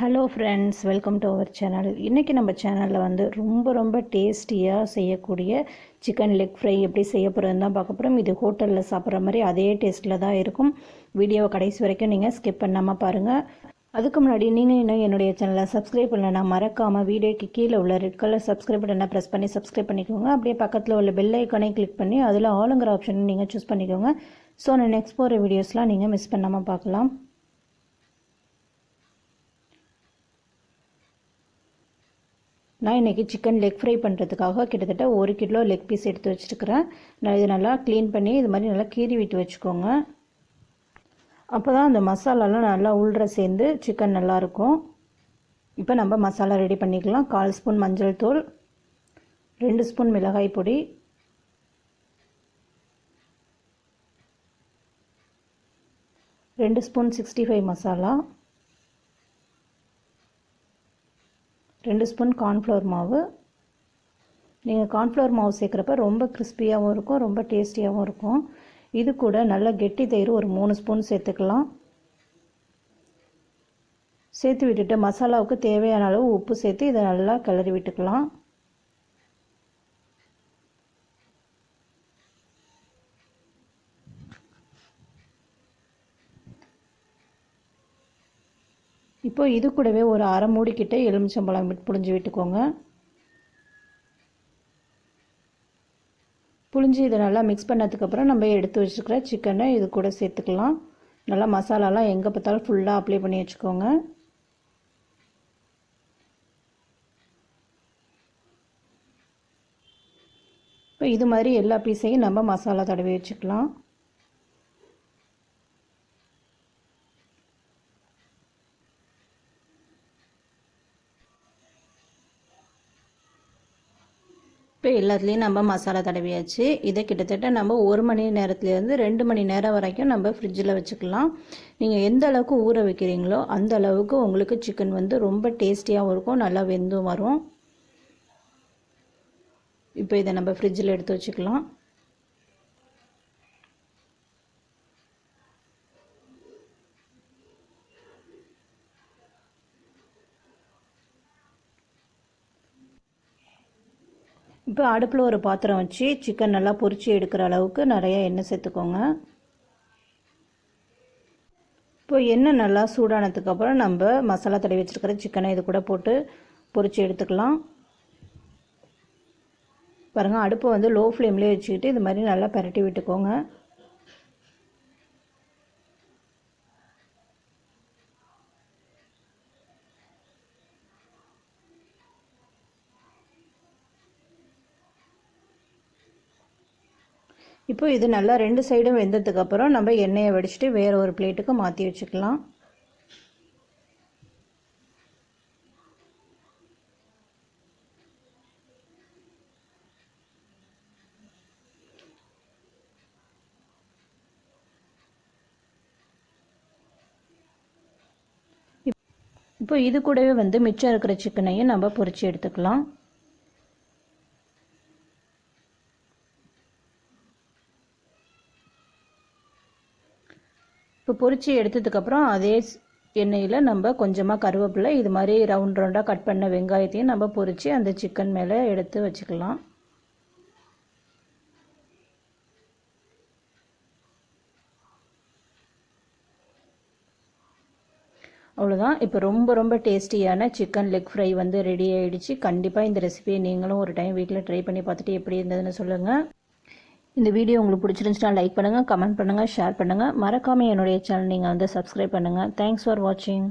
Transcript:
Hello friends welcome to our channel இன்றைக்கி நம்ம சேனலில் வந்து ரொம்ப ரொம்ப டேஸ்டியாக செய்யக்கூடிய சிக்கன் லெக் ஃப்ரை எப்படி செய்ய போகிறதுன்னு தான் பார்க்க போகிறோம் இது ஹோட்டலில் சாப்பிட்ற மாதிரி அதே டேஸ்ட்டில் தான் இருக்கும். வீடியோவை கடைசி வரைக்கும் நீங்கள் ஸ்கிப் பண்ணாமல் பாருங்கள் அதுக்கு முன்னாடி நீங்கள் இன்னும் என்னுடைய சேனலை சப்ஸ்கிரைப் பண்ணலைன்னா மறக்காமல் வீடியோக்கு கீழே உள்ள ரெட் கலர் சப்ஸ்கிரைப் பட்டனை ப்ரெஸ் பண்ணி சப்ஸ்கிரைப் பண்ணிக்கோங்க. அப்படியே பக்கத்தில் உள்ள பெல் ஐக்கானே கிளிக் பண்ணி அதில் ஆளுங்கிற ஆப்ஷன் நீங்கள் சூஸ் பண்ணிக்கோங்க. ஸோ நான் நெக்ஸ்ட் போகிற வீடியோஸ்லாம் நீங்கள் மிஸ் பண்ணாமல் பார்க்கலாம். நான் இன்றைக்கி சிக்கன் லெக் ஃப்ரை பண்ணுறதுக்காக கிட்டத்தட்ட ஒரு கிலோ லெக் பீஸ் எடுத்து வச்சுருக்கிறேன். நான் இது நல்லா க்ளீன் பண்ணி இது மாதிரி நல்லா கீறி விட்டு வச்சுக்கோங்க. அப்போ தான் அந்த மசாலாலாம் நல்லா உள்ற சேர்ந்து சிக்கன் நல்லாயிருக்கும் இப்போ நம்ம மசாலா ரெடி பண்ணிக்கலாம். கால் ஸ்பூன் மஞ்சள் தூள் ரெண்டு ஸ்பூன் மிளகாய் பொடி ரெண்டு ஸ்பூன் சிக்ஸ்டி ஃபைவ் மசாலா. ரெண்டு ஸ்பூன் கார்ன்ஃப்ளவர் மாவு. நீங்கள் கார்ன்ஃப்ளவர் மாவு சேர்க்குறப்ப ரொம்ப கிறிஸ்பியாகவும் இருக்கும் ரொம்ப டேஸ்டியாகவும் இருக்கும். இது கூட நல்லா கெட்டி தயிர் ஒரு மூணு ஸ்பூன் சேர்த்துக்கலாம். சேர்த்து விட்டுட்டு மசாலாவுக்கு தேவையான அளவு உப்பு சேர்த்து இதை நல்லா கிளறி விட்டுக்கலாம். இப்போ இது கூடவே ஒரு அரை மூடிக்கிட்ட எலுமிச்சம்பழம் புழிஞ்சு விட்டுக்கோங்க. புளிஞ்சு இதை நல்லா மிக்ஸ் பண்ணதுக்கப்புறம் நம்ம எடுத்து வச்சுருக்கிற சிக்கனை இது கூட சேர்த்துக்கலாம். நல்லா மசாலாலாம் எங்கே பார்த்தாலும் ஃபுல்லாக அப்ளை பண்ணி வச்சுக்கோங்க. இப்போ இது மாதிரி எல்லா பீஸையும் நம்ம மசாலா தடவி வச்சுக்கலாம். இப்போ எல்லாத்துலேயும் நம்ம மசாலா தடவியாச்சு. இதை கிட்டத்தட்ட நம்ம ஒரு மணி நேரத்துலேருந்து ரெண்டு மணி நேரம் வரைக்கும் நம்ம ஃப்ரிட்ஜில் வச்சுக்கலாம். நீங்கள் எந்த அளவுக்கு ஊற வைக்கிறீங்களோ அந்த அளவுக்கு உங்களுக்கு சிக்கன் வந்து ரொம்ப டேஸ்டியாகவும் இருக்கும் நல்லா வெந்தும் வரும். இப்போ இதை நம்ம ஃப்ரிட்ஜில் எடுத்து வச்சுக்கலாம். இப்போ அடுப்பில் ஒரு பாத்திரம் வச்சு சிக்கன் நல்லா பொறிச்சு எடுக்கிற அளவுக்கு நிறைய எண்ணெய் சேர்த்துக்கோங்க. இப்போ எண்ணெய் நல்லா சூடானதுக்கப்புறம் நம்ம மசாலா தடவி வச்சுருக்கிற சிக்கனை இது கூட போட்டு பொரித்து எடுத்துக்கலாம். பாருங்கள் அடுப்பை வந்து லோ ஃப்ளேம்லேயே வச்சுக்கிட்டு இது மாதிரி நல்லா பரட்டி விட்டுக்கோங்க. இப்போ இது நல்லா ரெண்டு சைடும் வெந்ததுக்கப்புறம் நம்ம எண்ணெயை வடிச்சிட்டு வேறு ஒரு பிளேட்டுக்கு மாற்றி வச்சுக்கலாம். இப்போ இது கூடவே வந்து மிச்சம் இருக்கிற சிக்கனையும் நம்ம பொறிச்சு எடுத்துக்கலாம். இப்போ பொரித்து எடுத்ததுக்கப்புறம் அதே எண்ணெயில் நம்ம கொஞ்சமாக கருவேப்பிலை இது மாதிரி ரவுண்ட் ரவுண்டாக கட் பண்ண வெங்காயத்தையும் நம்ம பொரித்து அந்த சிக்கன் மேலே எடுத்து வச்சுக்கலாம். அவ்வளோதான் இப்போ ரொம்ப ரொம்ப டேஸ்டியான சிக்கன் லெக் ஃப்ரை வந்து ரெடி ஆகிடுச்சு கண்டிப்பாக இந்த ரெசிபியை நீங்களும் ஒரு டைம் வீட்டில் ட்ரை பண்ணி பார்த்துட்டு எப்படி இருந்ததுன்னு சொல்லுங்கள் இந்த வீடியோ உங்களுக்கு பிடிச்சிருந்துச்சுன்னா லைக் பண்ணுங்கள் கமெண்ட் பண்ணுங்கள் ஷேர் பண்ணுங்கள் மறக்காமல் என்னுடைய சேனல் நீங்கள் வந்து சப்ஸ்கிரைப் பண்ணுங்கள் தேங்க்ஸ் ஃபார் வாட்சிங்